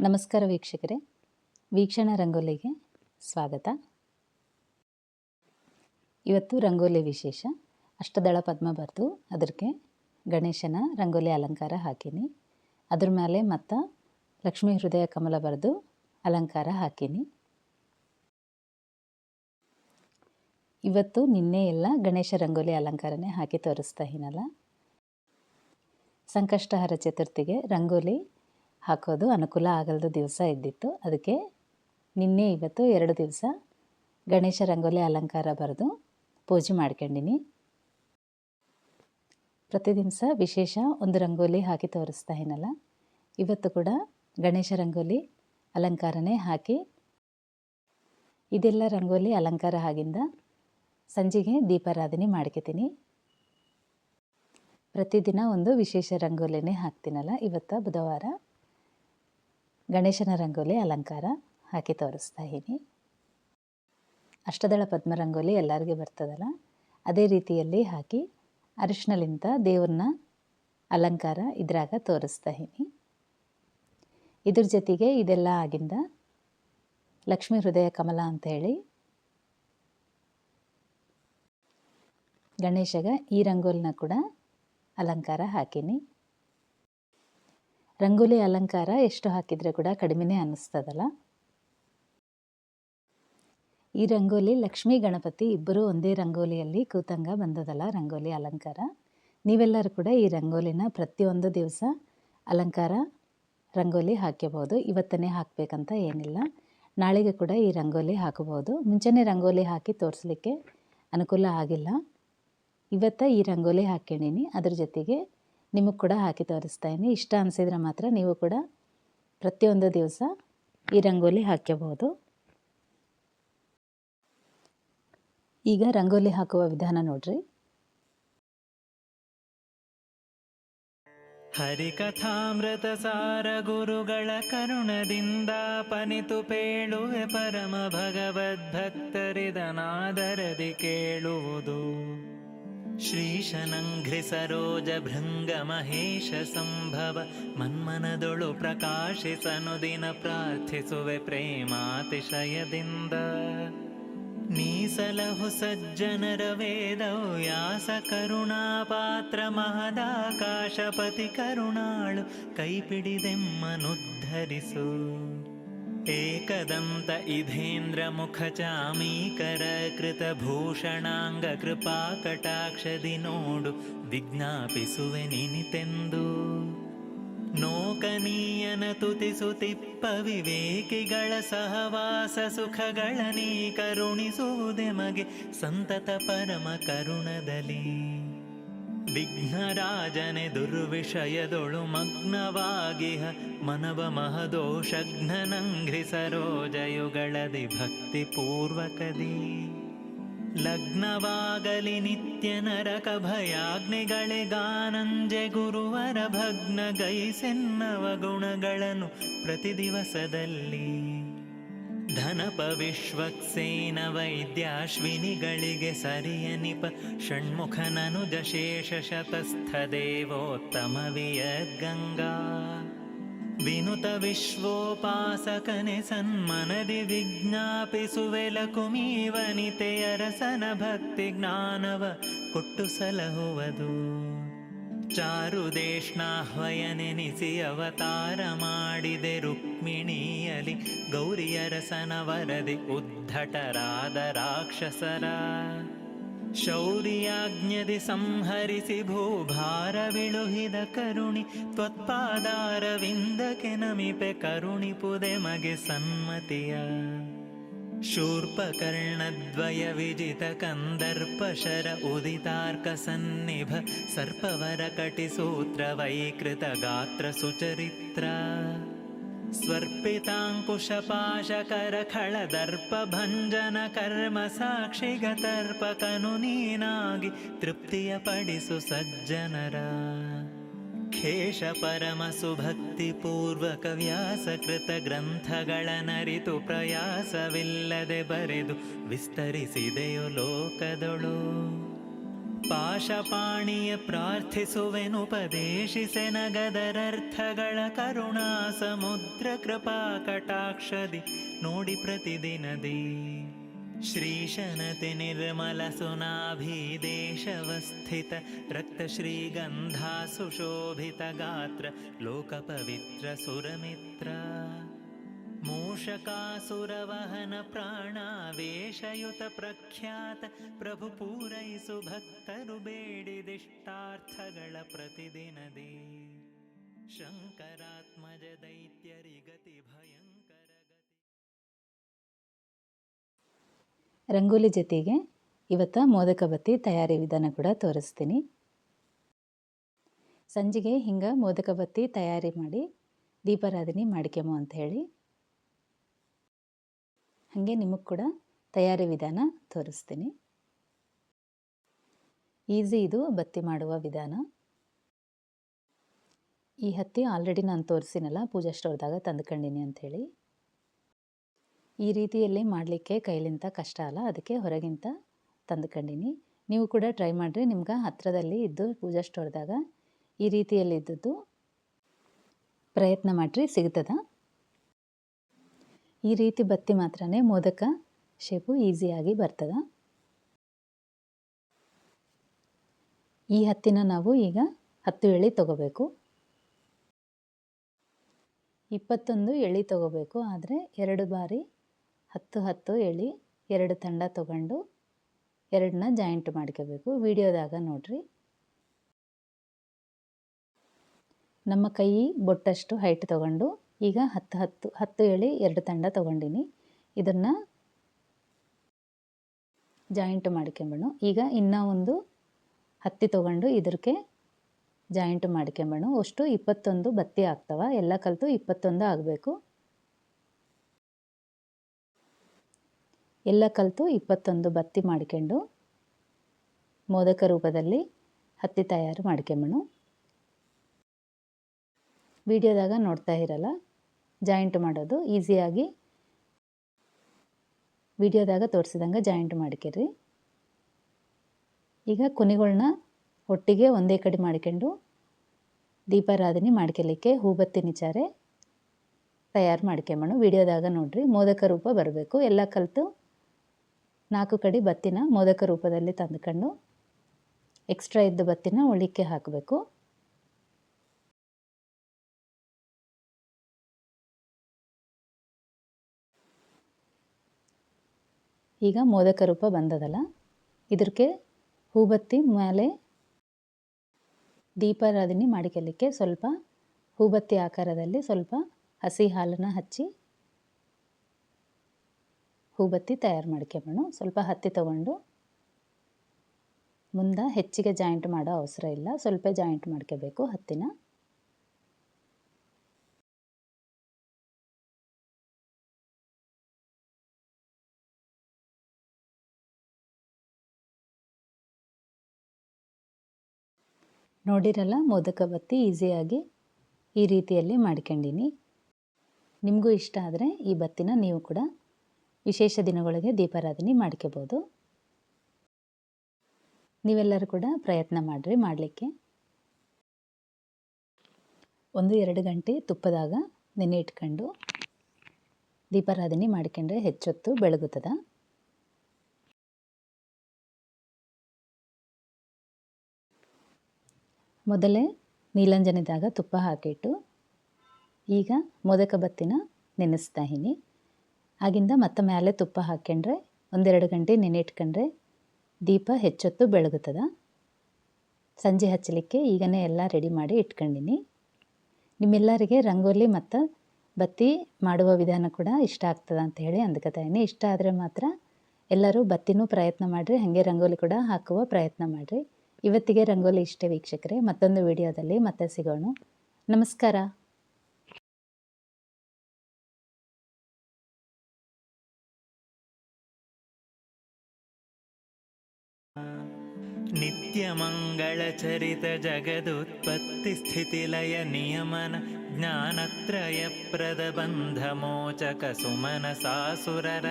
ನಮಸ್ಕಾರ ವೀಕ್ಷಕರೇ. ವೀಕ್ಷಣ ರಂಗೋಲಿಗೆ ಸ್ವಾಗತ. ಇವತ್ತು ರಂಗೋಲಿ ವಿಶೇಷ. ಅಷ್ಟದಳ ಪದ್ಮ ಬರೆದು ಅದಕ್ಕೆ ಗಣೇಶನ ರಂಗೋಲಿ ಅಲಂಕಾರ ಹಾಕೀನಿ. ಅದ್ರ ಮೇಲೆ ಮತ್ತು ಲಕ್ಷ್ಮೀ ಹೃದಯ ಕಮಲ ಬರೆದು ಅಲಂಕಾರ ಹಾಕೀನಿ. ಇವತ್ತು ನಿನ್ನೆ ಎಲ್ಲ ಗಣೇಶ ರಂಗೋಲಿ ಅಲಂಕಾರನೇ ಹಾಕಿ ತೋರಿಸ್ತಾ ಹೀನಲ್ಲ ಸಂಕಷ್ಟಹರ ಚತುರ್ಥಿಗೆ ರಂಗೋಲಿ ಹಾಕೋದು ಅನುಕೂಲ ಆಗಲ್ದು ದಿವಸ ಇದ್ದಿತ್ತು. ಅದಕ್ಕೆ ನಿನ್ನೆ ಇವತ್ತು ಎರಡು ದಿವಸ ಗಣೇಶ ರಂಗೋಲಿ ಅಲಂಕಾರ ಬರೆದು ಪೂಜೆ ಮಾಡ್ಕೊಂಡಿನಿ. ಪ್ರತಿ ದಿವಸ ವಿಶೇಷ ಒಂದು ರಂಗೋಲಿ ಹಾಕಿ ತೋರಿಸ್ತಾ ಏನಲ್ಲ ಇವತ್ತು ಕೂಡ ಗಣೇಶ ರಂಗೋಲಿ ಅಲಂಕಾರನೇ ಹಾಕಿ, ಇದೆಲ್ಲ ರಂಗೋಲಿ ಅಲಂಕಾರ ಆಗಿಂದ ಸಂಜೆಗೆ ದೀಪಾರಾಧನೆ ಮಾಡ್ಕೊತೀನಿ. ಪ್ರತಿದಿನ ಒಂದು ವಿಶೇಷ ರಂಗೋಲಿನೇ ಹಾಕ್ತೀನಲ್ಲ, ಇವತ್ತು ಬುಧವಾರ. ಗಣೇಶನ ರಂಗೋಲಿ ಅಲಂಕಾರ ಹಾಕಿ ತೋರಿಸ್ತಾ ಇದ್ದೀನಿ. ಅಷ್ಟದಳ ಪದ್ಮ ರಂಗೋಲಿ ಎಲ್ಲರಿಗೆ ಬರ್ತದಲ್ಲ, ಅದೇ ರೀತಿಯಲ್ಲಿ ಹಾಕಿ ಅರಿಶಿನಲಿಂದ ದೇವ್ರನ್ನ ಅಲಂಕಾರ ಇದ್ರಾಗ ತೋರಿಸ್ತಾ ಇದ್ದೀನಿ. ಇದ್ರ ಜೊತೆಗೆ ಇದೆಲ್ಲ ಆಗಿಂದ ಲಕ್ಷ್ಮೀ ಹೃದಯ ಕಮಲ ಅಂತ ಹೇಳಿ ಗಣೇಶಗ ಈ ರಂಗೋಲಿನ ಕೂಡ ಅಲಂಕಾರ ಹಾಕೀನಿ. ರಂಗೋಲಿ ಅಲಂಕಾರ ಎಷ್ಟು ಹಾಕಿದರೆ ಕೂಡ ಕಡಿಮೆನೇ ಅನ್ನಿಸ್ತದಲ್ಲ? ಈ ರಂಗೋಲಿ ಲಕ್ಷ್ಮೀ, ಗಣಪತಿ ಇಬ್ಬರೂ ಒಂದೇ ರಂಗೋಲಿಯಲ್ಲಿ ಕೂತಂಗ ಬಂದದಲ್ಲ ರಂಗೋಲಿ ಅಲಂಕಾರ. ನೀವೆಲ್ಲರೂ ಕೂಡ ಈ ರಂಗೋಲಿನ ಪ್ರತಿಯೊಂದು ದಿವಸ ಅಲಂಕಾರ ರಂಗೋಲಿ ಹಾಕ್ಯಬೋದು ಇವತ್ತನೇ ಹಾಕಬೇಕಂತ ಏನಿಲ್ಲ. ನಾಳೆಗೆ ಕೂಡ ಈ ರಂಗೋಲಿ ಹಾಕಬಹುದು. ಮುಂಚೆನೇ ರಂಗೋಲಿ ಹಾಕಿ ತೋರಿಸಲಿಕ್ಕೆ ಅನುಕೂಲ ಆಗಿಲ್ಲ. ಇವತ್ತ ಈ ರಂಗೋಲಿ ಹಾಕ್ಕೊಂಡಿನಿ ಅದ್ರ ಜೊತೆಗೆ ನಿಮಗೆ ಕೂಡ ಹಾಕಿ ತೋರಿಸ್ತಾ ಇದ್ದೀನಿ ಇಷ್ಟ ಅನಿಸಿದ್ರೆ ಮಾತ್ರ ನೀವು ಕೂಡ ಪ್ರತಿಯೊಂದು ದಿವಸ ಈ ರಂಗೋಲಿ ಹಾಕ್ಕೋಬಹುದು ಈಗ ರಂಗೋಲಿ ಹಾಕುವ ವಿಧಾನ ನೋಡ್ರಿ. ಹರಿಕಥಾಮೃತ ಸಾರ ಗುರುಗಳ ಕರುಣದಿಂದ ಪನಿತು ಪೇಳುವೆ ಪರಮ ಭಗವದ್ಭಕ್ತರಿದನಾದರದಿ ಕೇಳುವುದು. ಶ್ರೀಶನಂಘ್ರಿ ಸರೋಜ ಭೃಂಗ ಮಹೇಶ ಸಂಭವ, ಮನ್ಮನದೊಳು ಪ್ರಕಾಶಿಸನು ದಿನ ಪ್ರಾರ್ಥಿಸುವೆ ಪ್ರೇಮಾತಿಶಯದಿಂದ. ನೀಸಲಹು ಸಜ್ಜನರ ವೇದವ್ಯಾಸ ಕರುಣಾಪಾತ್ರ ಮಹದಾಕಾಶಪತಿ ಕರುಣಾಳು ಕೈಪಿಡಿದೆಮ್ಮನುದ್ಧರಿಸು ಏಕದಂತ ಇಧೇಂದ್ರ ಮುಖ ಚಾಮೀಕರ ಕೃತ ಭೂಷಣಾಂಗ ಕೃಪಾ ಕಟಾಕ್ಷದಿ ನೋಡು ವಿಜ್ಞಾಪಿಸುವೆ ನಿನಿತೆಂದು. ನೋಕನೀಯನ ತುತಿಸುತಿಪ್ಪ ವಿವೇಕಿಗಳ ಸಹವಾಸ ಸುಖಗಳ ನೀ ಕರುಣಿಸುವುದೆ ಮಗೆ ಸಂತತ ಪರಮ ಕರುಣದಲ್ಲಿ. ವಿಘ್ನರಾಜನೆ ದುರ್ವಿಷಯದೊಳು ಮಗ್ನವಾಗಿಹ ಮನವ ಮಹದೋಷಘ್ನನಂಘ್ರಿ ಸರೋಜಯುಗಳದಿ ಭಕ್ತಿ ಪೂರ್ವಕದಿ ಲಗ್ನವಾಗಲಿ ನಿತ್ಯ ನರಕ ಭಯಾಗ್ನಿಗಳಿಗಾನಂಜೆ ಗುರುವರ ಭಗ್ನ ಗೈಸೆನ್ನವ ಗುಣಗಳನ್ನು ಪ್ರತಿ ದಿವಸದಲ್ಲಿ. ಧನಪ ವಿಶ್ವಕ್ಸೇನ ವೈದ್ಯಾಶ್ವಿನಿಗಳಿಗೆ ಸರಿಯನಿಪ ಷಣ್ಮುಖನನುಜ ಶೇಷ ಶತಸ್ಥ ದೇವೋತ್ತಮ ವಿಯದ್ಗಂಗಾ ವಿನುತ ವಿಶ್ವೋಪಾಸಕನೆ ಸನ್ಮನದಿ ವಿಜ್ಞಾಪಿಸುವೆ ಲಕುಮೀ ವನಿತೆಯರಸನ ಭಕ್ತಿ ಜ್ಞಾನವ ಕೊಟ್ಟು ಚಾರುದೇಶ್ನಾಹ್ವಯನೆನಿಸಿ ಅವತಾರ ಮಾಡಿದೆ ರುಕ್ಮಿಣಿಯಲಿ ಗೌರಿಯರಸನ ವರದಿ ಉದ್ಧಟರಾದ ರಾಕ್ಷಸರ. ಶೌರ್ಯಾಜ್ಞದಿ ಸಂಹರಿಸಿ ಭೂಭಾರವಿಳುಹಿದ ಕರುಣಿ ತ್ವತ್ಪಾದಾರವಿಂದಕ್ಕೆ ನಮಿಪೆ ಕರುಣಿಪುದೆ ಮಗೆ ಸನ್ಮತಿಯ. शूर्पकर्णद्वयविजितकन्दर्पशर उदितार्कसन्निभ सर्पवरकटिसूत्रवैकृतगात्र सुचरित्रा स्वर्पिताङ्कुशपाशकरखलदर्पभञ्जनकर्मसाक्षिगतर्पकनुनीनागि तृप्तियपडिसु सज्जनरा। ಖೇಶ ಪರಮ ಸುಭಕ್ತಿ ಪೂರ್ವಕ ವ್ಯಾಸಕೃತ ಗ್ರಂಥಗಳ ನರಿತು ಪ್ರಯಾಸವಿಲ್ಲದೆ ಬರೆದು ವಿಸ್ತರಿಸಿದೆಯೋ ಲೋಕದೊಳು. ಪಾಶಪಾಣಿಯ ಪ್ರಾರ್ಥಿಸುವೆನುಪದೇಶಿಸೆ ನಗದರರ್ಥಗಳ ಕರುಣಾ ಸಮುದ್ರ ಕೃಪಾ ಕಟಾಕ್ಷದಿ ನೋಡಿ ಪ್ರತಿದಿನದಿ. श्रीशनति निर्मलसुनाभिदेशवस्थित रक्तश्रीगन्धा सुशोभितगात्र लोकपवित्र सुरमित्र। मूषकासुरवहन प्राणावेशयुत प्रख्यात प्रभुपूरै सुभक्तरु बेडिदिष्टार्थगळ प्रतिदिन शङ्करात्मज दैत्यरिगतिभ ರಂಗೋಲಿ ಜೊತೆಗೆ ಇವತ್ತು ಮೋದಕ ಬತ್ತಿ ತಯಾರಿ ವಿಧಾನ ಕೂಡ ತೋರಿಸ್ತೀನಿ. ಸಂಜೆಗೆ ಹಿಂಗೆ ಮೋದಕ ಬತ್ತಿ ತಯಾರಿ ಮಾಡಿ ದೀಪಾರಾಧನೆ ಮಾಡ್ಕೆಮೋ ಅಂತ ಹೇಳಿ. ಹಾಗೆ ನಿಮಗೆ ಕೂಡ ತಯಾರಿ ವಿಧಾನ ತೋರಿಸ್ತೀನಿ. ಈಸಿ ಇದು ಬತ್ತಿ ಮಾಡುವ ವಿಧಾನ. ಈ ಹತ್ತಿ ಆಲ್ರೆಡಿ ನಾನು ತೋರಿಸಿನಲ್ಲ ಪೂಜಾ ಸ್ಟೋರ್ದಾಗ ತಂದುಕೊಂಡಿನಿ ಅಂಥೇಳಿ ಈ ರೀತಿಯಲ್ಲಿ ಮಾಡಲಿಕ್ಕೆ ಕೈಲಿಂತ ಕಷ್ಟ ಅಲ್ಲ, ಅದಕ್ಕೆ ಹೊರಗಿಂತ ತಂದುಕೊಂಡಿನಿ. ನೀವು ಕೂಡ ಟ್ರೈ ಮಾಡಿರಿ, ನಿಮ್ಗೆ ಹತ್ತಿರದಲ್ಲಿ ಇದ್ದು ಪೂಜಾ ಸ್ಟೋರ್ದಾಗ ಈ ರೀತಿಯಲ್ಲಿ ಇದ್ದದ್ದು ಪ್ರಯತ್ನ ಮಾಡಿರಿ, ಸಿಗ್ತದ? ಈ ರೀತಿ ಬತ್ತಿ ಮಾತ್ರ ಮೋದಕ ಶೇಪು ಈಸಿಯಾಗಿ ಬರ್ತದ. ಈ ಹತ್ತಿನ ನಾವು ಈಗ ಹತ್ತು ಎಳೆ ತಗೋಬೇಕು. ಇಪ್ಪತ್ತೊಂದು ಎಳೆ ತಗೋಬೇಕು, ಆದರೆ ಎರಡು ಬಾರಿ ಹತ್ತು ಹತ್ತು ಎಳಿ ಎರಡು ತಂಡ ತಗೊಂಡು ಎರಡನ್ನ ಜಾಯಿಂಟ್ ಮಾಡ್ಕೋಬೇಕು. ವಿಡಿಯೋದಾಗ ನೋಡ್ರಿ. ನಮ್ಮ ಕೈ ಬೊಟ್ಟಷ್ಟು ಹೈಟ್ ತಗೊಂಡು ಈಗ ಹತ್ತು ಹತ್ತು ಹತ್ತು ಎಳಿ ಎರಡು ತಂಡ ತಗೊಂಡಿನಿ. ಇದನ್ನು ಜಾಯಿಂಟ್ ಮಾಡ್ಕೊಂಬಣ. ಈಗ ಇನ್ನೂ ಒಂದು ಹತ್ತಿ ತಗೊಂಡು ಇದಕ್ಕೆ ಜಾಯಿಂಟ್ ಮಾಡ್ಕೊಂಬಣ. ಅಷ್ಟು ಇಪ್ಪತ್ತೊಂದು ಬತ್ತಿ ಆಗ್ತವ. ಎಲ್ಲ ಕಲಿತು ಇಪ್ಪತ್ತೊಂದು ಆಗಬೇಕು. ಎಲ್ಲ ಕಲಿತು ಇಪ್ಪತ್ತೊಂದು ಬತ್ತಿ ಮಾಡ್ಕೊಂಡು ಮೋದಕ ರೂಪದಲ್ಲಿ ಹತ್ತಿ ತಯಾರು ಮಾಡ್ಕೊಂಬಣು. ವಿಡಿಯೋದಾಗ ನೋಡ್ತಾ ಇರಲ್ಲ ಜಾಯಿಂಟ್ ಮಾಡೋದು ಈಸಿಯಾಗಿ ವಿಡಿಯೋದಾಗ ತೋರಿಸಿದಂಗೆ ಜಾಯಿಂಟ್ ಮಾಡ್ಕೊರಿ. ಈಗ ಕುನಿಗಳನ್ನ ಒಟ್ಟಿಗೆ ಒಂದೇ ಕಡೆ ಮಾಡ್ಕೊಂಡು ದೀಪಾರಾಧನೆ ಮಾಡ್ಕೊಲಿಕ್ಕೆ ಹೂಬತ್ತಿ ನಿಚಾರೆ ತಯಾರು ಮಾಡ್ಕೊಂಬಣ. ವಿಡಿಯೋದಾಗ ನೋಡಿರಿ, ಮೋದಕ ರೂಪ ಬರಬೇಕು. ಎಲ್ಲ ಕಲಿತು ನಾಲ್ಕು ಕಡೆ ಬತ್ತಿನ ಮೋದಕ ರೂಪದಲ್ಲಿ ತಂದುಕೊಂಡು ಎಕ್ಸ್ಟ್ರಾ ಇದ್ದ ಬತ್ತಿನ ಉಳಿಕೆ ಹಾಕಬೇಕು. ಈಗ ಮೋದಕ ರೂಪ ಬಂದದಲ್ಲ ಇದಕ್ಕೆ ಹೂಬತ್ತಿ ಮೇಲೆ ದೀಪಾರಾಧನೆ ಮಾಡಿಕೊಳ್ಳಿಕ್ಕೆ ಸ್ವಲ್ಪ ಹೂಬತ್ತಿ ಆಕಾರದಲ್ಲಿ ಸ್ವಲ್ಪ ಹಸಿ ಹಾಲನ್ನು ಹಚ್ಚಿ ಹೂಬತ್ತಿ ತಯಾರು ಮಾಡ್ಕೊಂಬೋಣ ಸ್ವಲ್ಪ ಹತ್ತಿ ತಗೊಂಡು ಮುಂದೆ ಹೆಚ್ಚಿಗೆ ಜಾಯಿಂಟ್ ಮಾಡೋ ಅವಸರ ಇಲ್ಲ. ಸ್ವಲ್ಪ ಜಾಯಿಂಟ್ ಮಾಡ್ಕೋಬೇಕು ಹತ್ತಿನ. ನೋಡಿರಲ್ಲ, ಮೋದಕ ಬತ್ತಿ ಈಸಿಯಾಗಿ ಈ ರೀತಿಯಲ್ಲಿ ಮಾಡ್ಕೊಂಡಿನಿ. ನಿಮಗೂ ಇಷ್ಟ ಆದರೆ ಈ ಬತ್ತಿನ ನೀವು ಕೂಡ ವಿಶೇಷ ದಿನಗಳಿಗೆ ದೀಪಾರಾಧನೆ ಮಾಡ್ಕೋಬೋದು. ನೀವೆಲ್ಲರೂ ಕೂಡ ಪ್ರಯತ್ನ ಮಾಡಿರಿ, ಮಾಡಲಿಕ್ಕೆ. ಒಂದು ಎರಡು ಗಂಟೆ ತುಪ್ಪದಾಗ ನೆನೆ ಇಟ್ಕೊಂಡು ದೀಪಾರಾಧನೆ ಮಾಡ್ಕೊಂಡ್ರೆ ಹೆಚ್ಚೊತ್ತು ಬೆಳಗುತ್ತದ. ಮೊದಲೇ ನೀಲಂಜನದಾಗ ತುಪ್ಪ ಹಾಕಿಟ್ಟು ಈಗ ಮೋದಕ ಬತ್ತಿನ ನೆನೆಸ್ತಾ ಇನಿ. ಆಗಿಂದ ಮತ್ತೆ ಮೇಲೆ ತುಪ್ಪ ಹಾಕ್ಕೊಂಡ್ರೆ ಒಂದೆರಡು ಗಂಟೆ ನೆನೆ ಇಟ್ಕೊಂಡ್ರೆ ದೀಪ ಹೆಚ್ಚೊತ್ತು ಬೆಳಗುತ್ತದೆ. ಸಂಜೆ ಹಚ್ಚಲಿಕ್ಕೆ ಈಗನೇ ಎಲ್ಲ ರೆಡಿ ಮಾಡಿ ಇಟ್ಕೊಂಡಿನಿ. ನಿಮ್ಮೆಲ್ಲರಿಗೆ ರಂಗೋಲಿ ಮತ್ತು ಬತ್ತಿ ಮಾಡುವ ವಿಧಾನ ಕೂಡ ಇಷ್ಟ ಆಗ್ತದೆ ಅಂತ ಹೇಳಿ ಅಂದ್ಕೊತಾಯಿನಿ. ಇಷ್ಟ ಆದರೆ ಮಾತ್ರ ಎಲ್ಲರೂ ಬತ್ತಿನೂ ಪ್ರಯತ್ನ ಮಾಡಿರಿ, ಹಾಗೆ ರಂಗೋಲಿ ಕೂಡ ಹಾಕುವ ಪ್ರಯತ್ನ ಮಾಡಿರಿ. ಇವತ್ತಿಗೆ ರಂಗೋಲಿ ಇಷ್ಟೇ ವೀಕ್ಷಕರೇ, ಮತ್ತೊಂದು ವಿಡಿಯೋದಲ್ಲಿ ಮತ್ತೆ ಸಿಗೋಣ. ನಮಸ್ಕಾರ. ನಿತ್ಯಮಂಗಳಚರಿತ ಜಗದುತ್ಪತ್ತಿ ಸ್ಥಿತಿಲಯ ನಿಯಮನ ಜ್ಞಾನತ್ರಯಪ್ರದ ಬಂಧ ಮೋಚಕ ಸುಮನ ಸಾಸುರರ.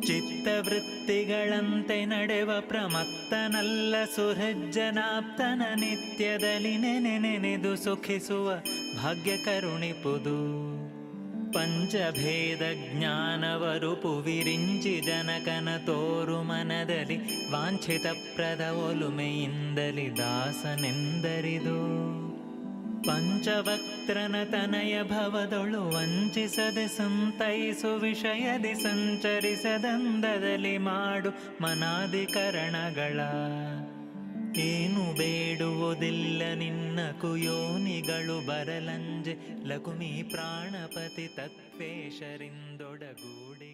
ಚಿತ್ತವೃತ್ತಿಗಳಂತೆ ನಡೆವ ಪ್ರಮತ್ತನಲ್ಲ ಸುಹೃಜ್ಜನಾಪ್ತನ ನಿತ್ಯದಲ್ಲಿ ನೆನೆ ನೆನೆದು ಸುಖಿಸುವ ಭಾಗ್ಯ ಕರುಣಿಪುದು ಪಂಚಭೇದ ಜ್ಞಾನವರುಪು ವಿರಿಂಚಿ ಜನಕನ ತೋರು ಮನದಲ್ಲಿ ವಾಂಛಿತ ಪ್ರದ ಒಲುಮೆಯಿಂದಲಿ ದಾಸನೆಂದರಿದು. ಪಂಚವಕ್ತ್ರನ ತನಯ ಭವದೊಳು ವಂಚಿಸದೆ ಸಂತೈಸು ವಿಷಯದಿ ಸಂಚರಿಸದಂದದಲ್ಲಿ ಮಾಡು ಮನಾಧಿಕರಣಗಳ ಏನು ಬೇಡುವುದಿಲ್ಲ ನಿನ್ನ ಕುಯೋನಿಗಳು ಬರಲಂಜೆ ಲಕುಮಿ ಪ್ರಾಣಪತಿ ತತ್ವೇಶರಿಂದೊಡಗೂಡಿ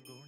ಗುಣ